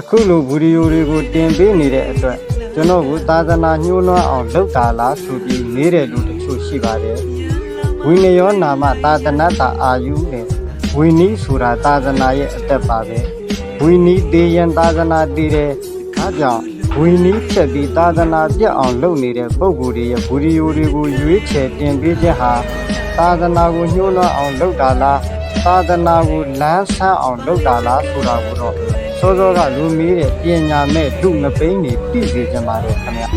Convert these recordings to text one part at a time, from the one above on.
အခုလိုဗီဒီယိုတွေကိုတင်ပေးနေတဲ့အတွက်ကျွန်တော်ကိုသာသနာညှိုးနွမ်းအောင်လုပ်တာလားဆိုပြီးမေးတဲ့လူတချို့ရှိပါတယ်ဝိနယောနာမသာသနာတာအာယုနဲ့ဝိနီးဆိုတာသာသနာရဲ့အသက်ပါပဲဝိနီးသေးရင်သာသနာတည်တယ်ဒါကြောင့်ဝိနီးဖြတ်ပြီးသာသနာပြတ်အောင်လုပ်နေတဲ့ပုံကိုယ်တွေရဲ့ဗီဒီယိုတွေကိုရွေးချယ်တင်ပေးချက်ဟာသာသနာကိုညှိုးနွမ်းအောင်လုပ်တာလားသာသနာကိုလမ်းဆန်းအောင်လုပ်တာလားဆိုတာကိုတော့ စောစောကလူမီးတဲ့ပညာမဲ့လူမပိန်းနေသိစေချင်ပါတယ်ခင်ဗျာ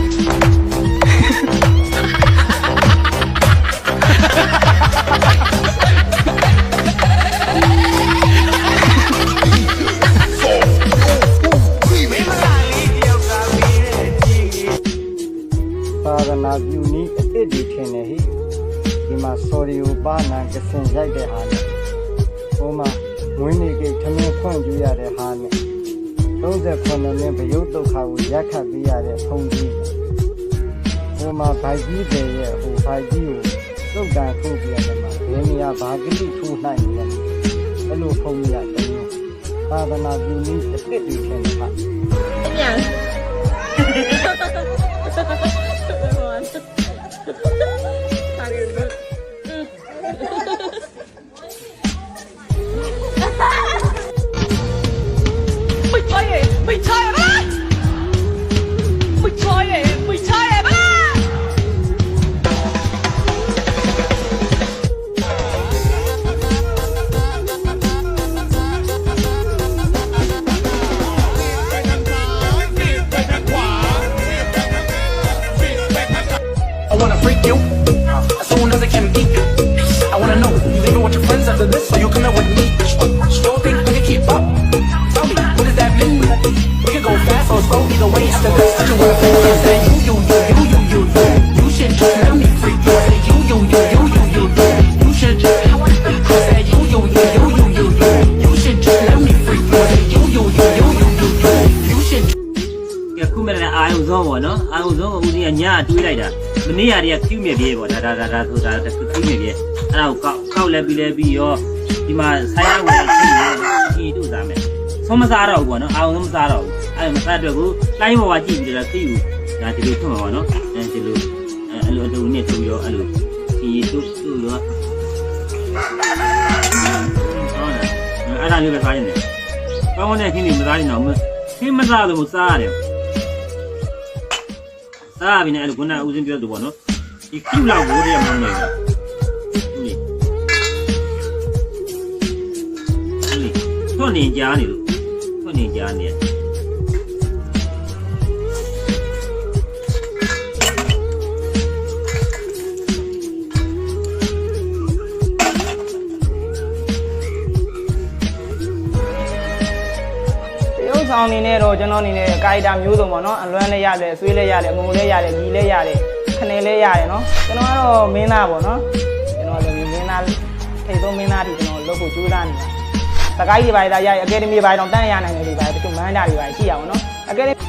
သာသနာပြုနည်းအစ်စ်ဒီထင်တယ်ဟိဒီမှာ sorry ကိုပါနာကစင်ရိုက်တဲ့ဟာနဲ့ဟိုမှာငွေနေကိတ်ထမင်းဖွင့်ကြည့်ရတဲ့ဟာနဲ့ 39နှစ်ဘယုတ်ဒုက္ခကိုရက်ခတ်ပေးရတဲ့ဖုန်ကြီးဟိုမှာဗိုက်ကြီးတွေရဲ့ဟိုဗိုက်ကြီးကိုသုတ်တန်ခုတ်ပြရတယ်မှာဘယ်နေရာဘာကိတိထိုးနိုင်လဲအဲ့လိုဖုန်ကြီးရတယ်သာသနာပြုနည်းအစ်စ်ဒီထင်တယ်ဟာ怎么 ပေါ့နော်အာယုံဆုံးကိုဦးစီးကညာတွေးလိုက်တာမနေ့ကတည်းကကျူးမြပြေပေါ့ဒါဒါဒါဒါဆိုတာကျူးမြပြေအဲ့ဒါကိုကောက်ကောက်လဲပြီးလဲပြီးရောဒီမှာဆိုင်ရဝင်ကြည့်နေဒီတို့သားမယ်ဆုံးမစားတော့ဘူးပေါ့နော်အာယုံဆုံးမစားတော့ဘူးအဲ့မစားအတွက်ကိုလိုင်းပေါ်ကကြည့်ပြီးတော့ခီးယူဒါဒီလိုထွက်မှာပေါ့နော်အဲဒီလိုအဲ့လိုအတူနဲ့ထုတ်ပြီးတော့အဲ့လိုဒီတို့တို့ရောအဲ့ဒါလေးပဲစားရင်တယ်ကောင်းတဲ့ခင်းနေမစားရင်တော့ခင်းမစားလို့စားရတယ် စားပြီနဲ့အဲ့လိုခုနကဦးစင်းပြောသူပေါ့နော်ဒီကျူလောက်ဘိုးတွေကမနေဘူးဒီဒီထွန်းနေကြားနေလို့ထွန်းနေကြားနေတ ဆောင်အနေနဲ့တော့ကျွန်တော်အနေနဲ့ကာရီတာမျိုးစုံပေါ့နော်အလွမ်းလည်းရတယ်ဆွေးလည်းရတယ်အငုံလည်းရတယ်ညီလည်းရတယ်ခနယ်လည်းရတယ်နော်ကျွန်တော်ကတော့မင်းသားပေါ့နော်ကျွန်တော်လည်းမင်းသားထိပ်ဆုံးမင်းသားတွေကျွန်တော်လုပ်ဖို့ကြိုးစားနေတာတကိုင်းတွေပါတာရရအကယ်ဒမီပါတော့တန်းရနိုင်တယ်တွေပါတချို့မန်းတာတွေပါရှိရအောင်နော်အကယ်ဒမီ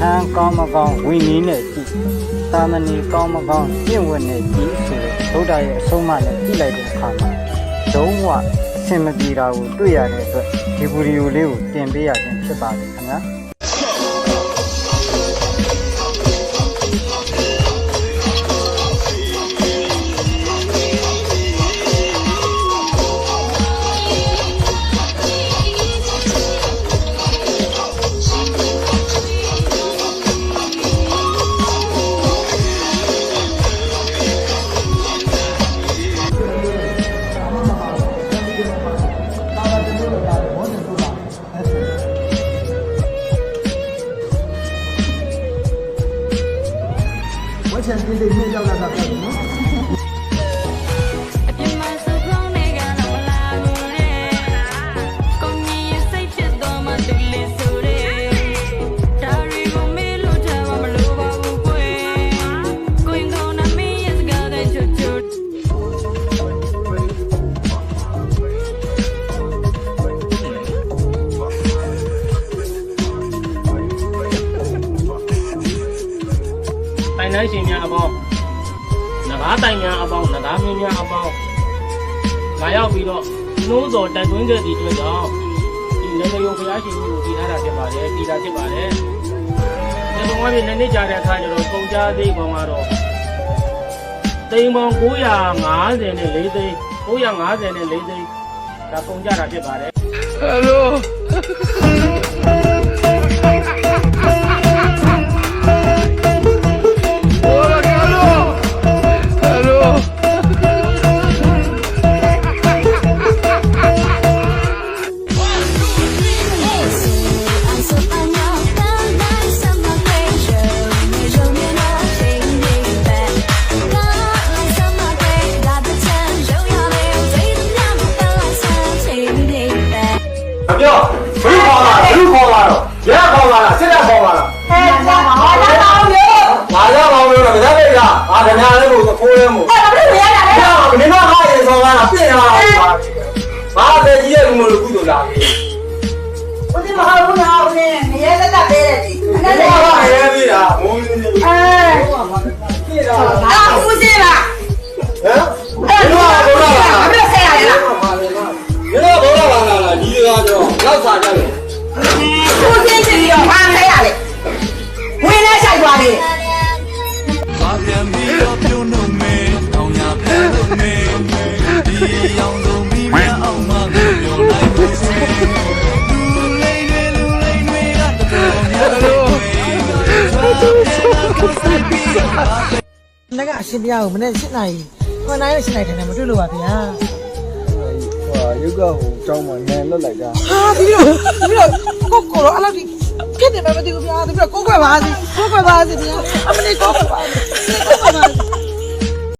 ဟန်ကောင်းမကောင်းဝိနည်းနဲ့ကြည့်တာမဏေကောင်းမကောင်းပြင့်ဝတ်နဲ့ကြည့်ဆိုတဲ့ဗုဒ္ဓရဲ့အဆုံးအမနဲ့ကြည့်လိုက်တဲ့အခါမှာလုံးဝအဆင်မပြေတာကိုတွေ့ရတဲ့အတွက်ဒီဗီဒီယိုလေးကိုတင်ပေးရခြင်းဖြစ်ပါတယ်ခင်ဗျာ တိုင်တန်းရှင်များအပေါင်းနဂါးတိုင်များအပေါင်းနဂါးမင်းများအပေါင်းလာရောက်ပြီးတော့နှိုးစော်တိုက်တွင်းခဲ့သည့်အတွက်ကြောင့်ဒီလက်မယုံဘုရားရှင်ကြီးကိုတည်ထားတာဖြစ်ပါတယ်တည်တာဖြစ်ပါတယ်ဒီကောင်ကလည်းနည်းနည်းကြာတဲ့အခါကျတော့ကုန်ကြသေးကောင်ကတော့တိမ်ပေါင်950နဲ့4သိန်း950နဲ့4သိန်းဒါကုန်ကြတာဖြစ်ပါတယ် I'm မြလေး အရှင်ပြားကိုမနေ့7နာရီ9နာရီ7နာရီတည်းနဲ့မတွေ့လို့ပါဗျာဟိုရုပ်ကဟိုကျောင်းမှာနန်လွတ်လိုက်တာ။ဟာဒီလိုဒီလိုကိုကိုတော့အဲ့လောက်ဒီဖြစ်နေမှမသိဘူးဗျာ။ဒီလိုကိုကွယ်ပါစီကိုကွယ်ပါစီဗျာ။အမလေးကိုကွယ်ပါစီကိုကွယ်ပါစီ